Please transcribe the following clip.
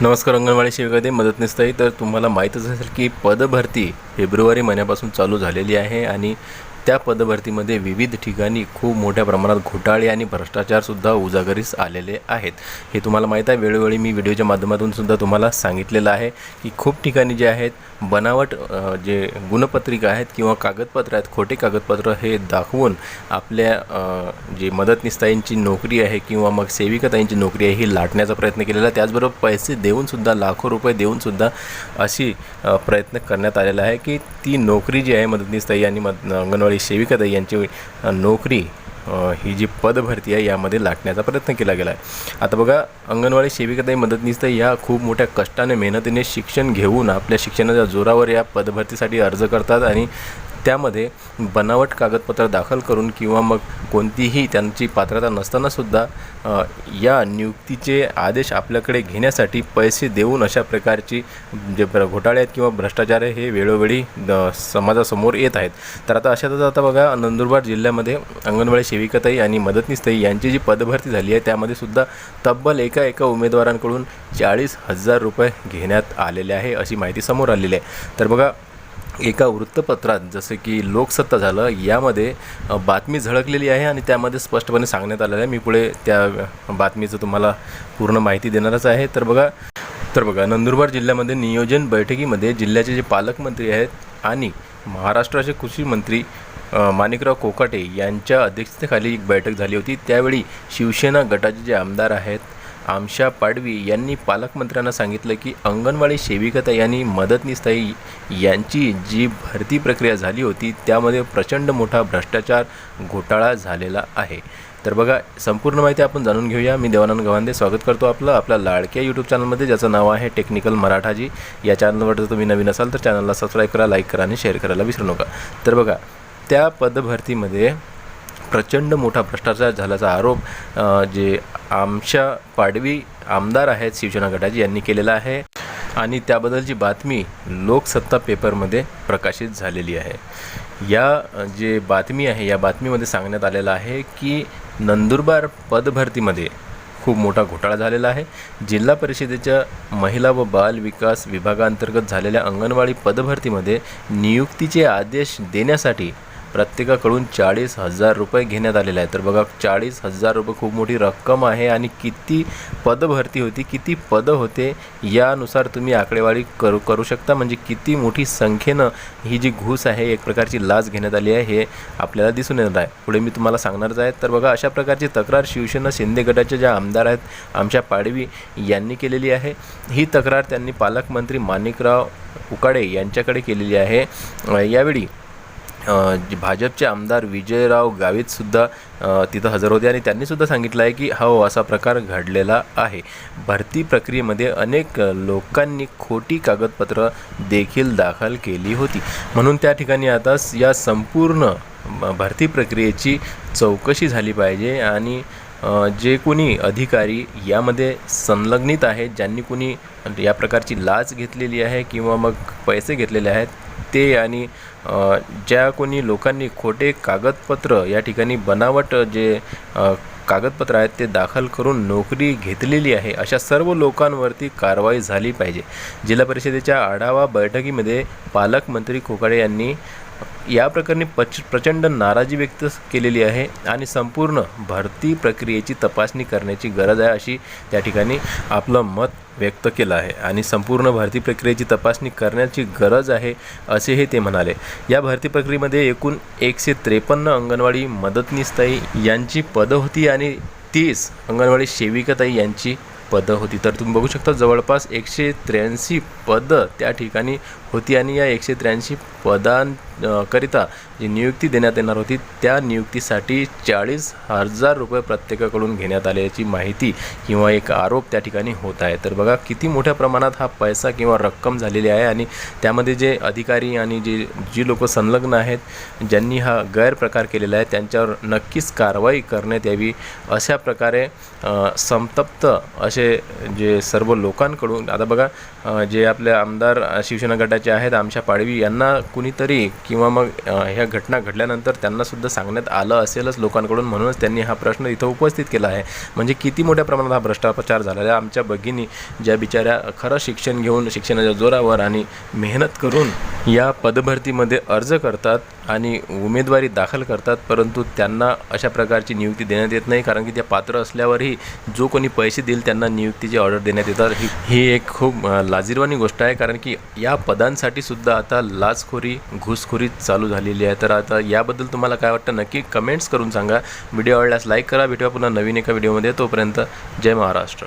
नमस्कार अंगणवाडी सेविकांमध्ये मदतनीसताई तर तुम्हाला माहीतच असेल की पदभरती फेब्रुवारी महिन्यापासून चालू झालेली आहे आणि त्या पदभरतीमध्ये विविध ठिकाणी खूप मोठ्या प्रमाणात घोटाळे आणि भ्रष्टाचारसुद्धा उजागरीस आलेले आहेत. हे तुम्हाला माहीत आहे. वेळोवेळी मी व्हिडिओच्या माध्यमातून सुद्धा तुम्हाला सांगितलेलं आहे की खूप ठिकाणी जे आहेत बनावट जे गुणपत्रिका आहेत किंवा कागदपत्र आहेत खोटे कागदपत्र हे दाखवून आपल्या जे मदतनीसताईंची नोकरी आहे किंवा मग सेविकाताईंची नोकरी आहे ही लाटण्याचा प्रयत्न केलेला आहे. त्याचबरोबर पैसे देऊनसुद्धा लाखो रुपये देऊनसुद्धा अशी प्रयत्न करण्यात आलेला आहे की ती नोकरी जी आहे मदतनीसताई आणि मद अंगणवाडी सेविकाताई यांची नोकरी ही जी पदभरती आहे यामध्ये लाटण्याचा प्रयत्न केला गेला आहे. आता बघा अंगणवाडी सेविकाताई मदतनीसताई या खूप मोठ्या कष्टाने मेहनतीने शिक्षण घेऊन आपल्या शिक्षणाच्या जोरावर या पदभरतीसाठी अर्ज करतात आणि त्यामध्ये बनावट कागदपत्र दाखल करून किंवा मग कोणतीही त्यांची पात्रता नसतानासुद्धा या नियुक्तीचे आदेश आपल्याकडे घेण्यासाठी पैसे देऊन अशा प्रकारची जे प्र घोटाळे आहेत किंवा भ्रष्टाचार आहे हे वेळोवेळी समाजासमोर येत आहेत. तर आता अशातच आता बघा नंदुरबार जिल्ह्यामध्ये अंगणवाडी सेविकाताई आणि मदतनीसताई यांची जी पदभरती झाली आहे त्यामध्ये सुद्धा तब्बल एका एका उमेदवारांकडून चाळीस हजार रुपये घेण्यात आलेले आहे अशी माहिती समोर आलेली आहे. तर बघा एका वृत्तपत्रात जसं की लोकसत्ता झालं यामध्ये बातमी झळकलेली आहे आणि त्यामध्ये स्पष्टपणे सांगण्यात आलेलं आहे. मी पुढे त्या बातमीचं तुम्हाला पूर्ण माहिती देणारच आहे. तर बघा तर बघा नंदुरबार जिल्ह्यामध्ये नियोजन बैठकीमध्ये जिल्ह्याचे जे पालकमंत्री आहेत आणि महाराष्ट्राचे कृषी मंत्री माणिकराव कोकाटे यांच्या अध्यक्षतेखाली एक बैठक झाली होती. त्यावेळी शिवसेना गटाचे जे आमदार आहेत आमशा पाडवी यांनी पालकमंत्र्यांना सांगितलं की अंगणवाडी सेविकाताई यांनी मदतनीसताई यांची जी भरती प्रक्रिया झाली होती त्यामध्ये प्रचंड मोठा भ्रष्टाचार घोटाळा झालेला आहे. तर बघा संपूर्ण माहिती आपण जाणून घेऊया. मी देवानंद गव्हांदे स्वागत करतो आपलं. आपल्या लाडक्या यूट्यूब चॅनलमध्ये ज्याचं नाव आहे टेक्निकल मराठाजी या चॅनलवर जर तुम्ही नवीन असाल तर चॅनलला सबस्क्राईब करा लाईक करा आणि शेअर करायला विसरू नका. तर बघा त्या पदभरतीमध्ये प्रचंड मोठा भ्रष्टाचार झाल्याचा आरोप जे आमच्या पाडवी आमदार आहेत शिवसेना गटाची यांनी केलेला आहे. आणि त्याबद्दलची बातमी लोकसत्ता पेपरमध्ये प्रकाशित झालेली आहे. या जे बातमी आहे या बातमीमध्ये सांगण्यात आलेलं आहे की नंदुरबार पदभरतीमध्ये खूप मोठा घोटाळा झालेला आहे. जिल्हा परिषदेच्या महिला व बाल विकास विभागांतर्गत झालेल्या अंगणवाडी पदभरतीमध्ये नियुक्तीचे आदेश देण्यासाठी प्रत्येकाकडून चाळीस हजार रुपये घेण्यात आलेले आहे तर बघा चाळीस हजार रुपये खूप मोठी रक्कम आहे आणि किती पदभरती होती किती पदं होते यानुसार तुम्ही आकडेवारी करू करू शकता. म्हणजे किती मोठी संख्येनं ही जी घूस आहे एक प्रकारची लाच घेण्यात आली आहे हे आपल्याला दिसून येणार आहे. पुढे मी तुम्हाला सांगणारच आहे. तर बघा अशा प्रकारची तक्रार शिवसेना शिंदे गटाच्या ज्या आमदार आहेत आमच्या पाडवी यांनी केलेली आहे. ही तक्रार त्यांनी पालकमंत्री माणिकराव उकाडे यांच्याकडे केलेली आहे. यावेळी भाजपचे आमदार विजयराव गावितसुद्धा तिथं हजर होते आणि त्यांनीसुद्धा सांगितलं आहे की हो असा प्रकार घडलेला आहे. भरती प्रक्रियेमध्ये अनेक लोकांनी खोटी कागदपत्र देखील दाखल केली होती. म्हणून त्या ठिकाणी आता या संपूर्ण भरती प्रक्रियेची चौकशी झाली पाहिजे आणि जे कोणी अधिकारी यामध्ये संलग्नित आहेत ज्यांनी कोणी या प्रकारची लाच घेतलेली आहे किंवा मग पैसे घेतलेले आहेत ते आणि ज्या कोणी लोकांनी खोटे कागदपत्र या ठिकाणी बनावट जे कागदपत्र आहेत ते दाखल करून नोकरी घेतलेली आहे अशा सर्व लोकांवरती कारवाई झाली पाहिजे. जिल्हा परिषदेच्या आढावा बैठकीमध्ये पालकमंत्री कोकाडे यांनी या प्रकरणी पच प्रचंड नाराजी व्यक्त केलेली आहे आणि संपूर्ण भरती प्रक्रियेची तपासणी करण्याची गरज आहे अशी त्या ठिकाणी आपलं मत व्यक्त केलं आहे. आणि संपूर्ण भरती प्रक्रियेची तपासणी करण्याची गरज आहे असेही ते म्हणाले. या भरती प्रक्रियेमध्ये एकूण एकशे त्रेपन्न अंगणवाडी मदतनीसताई यांची पदं होती आणि तीस अंगणवाडी सेविकाताई यांची पदं होती. तर तुम्ही बघू शकता जवळपास एकशे त्र्याऐंशी पदं त्या ठिकाणी होती आणि या एकशे त्र्याऐंशी करिता जी नियुक्ती देण्यात येणार होती त्या नियुक्तीसाठी चाळीस हजार रुपये प्रत्येकाकडून घेण्यात आल्याची माहिती किंवा एक आरोप त्या ठिकाणी होत आहे. तर बघा किती मोठ्या प्रमाणात हा पैसा किंवा रक्कम झालेली आहे आणि त्यामध्ये जे अधिकारी आणि जे जी लोक संलग्न आहेत ज्यांनी हा गैरप्रकार केलेला आहे त्यांच्यावर नक्कीच कारवाई करण्यात यावी अशा प्रकारे संतप्त असे जे सर्व लोकांकडून आता बघा जे आपले आमदार शिवसेना गटाचे आहेत आमच्या पाडवी यांना कुणीतरी किंवा मग ह्या घटना घडल्यानंतर त्यांनासुद्धा सांगण्यात आलं असेलच लोकांकडून म्हणूनच त्यांनी हा प्रश्न इथं उपस्थित केला आहे. म्हणजे किती मोठ्या प्रमाणात हा भ्रष्टाचार झालेला आहे? आमच्या भगिनी ज्या बिचाऱ्या खरं शिक्षण घेऊन शिक्षणाच्या जोरावर आणि मेहनत करून या पदभरतीमध्ये अर्ज करतात आणि उमेदवारी दाखल करतात परंतु त्यांना अशा प्रकारची नियुक्ती देण्यात येत नाही कारण की त्या पात्र असल्यावरही जो कोणी पैसे देईल त्यांना नियुक्तीची ऑर्डर देण्यात येतात. ही ही एक खूप लाजीरवाणी गोष्ट आहे कारण की या पदांसाठी सुद्धा आता लाचखोरी घुसखोरी चालू झालेली आहे. तर आता याबद्दल तुम्हाला काय वाटतं नक्की कमेंट्स करून सांगा. व्हिडिओ आवडल्यास लाईक करा. भेटूया पुन्हा नवीन एका व्हिडिओमध्ये. तोपर्यंत जय महाराष्ट्र.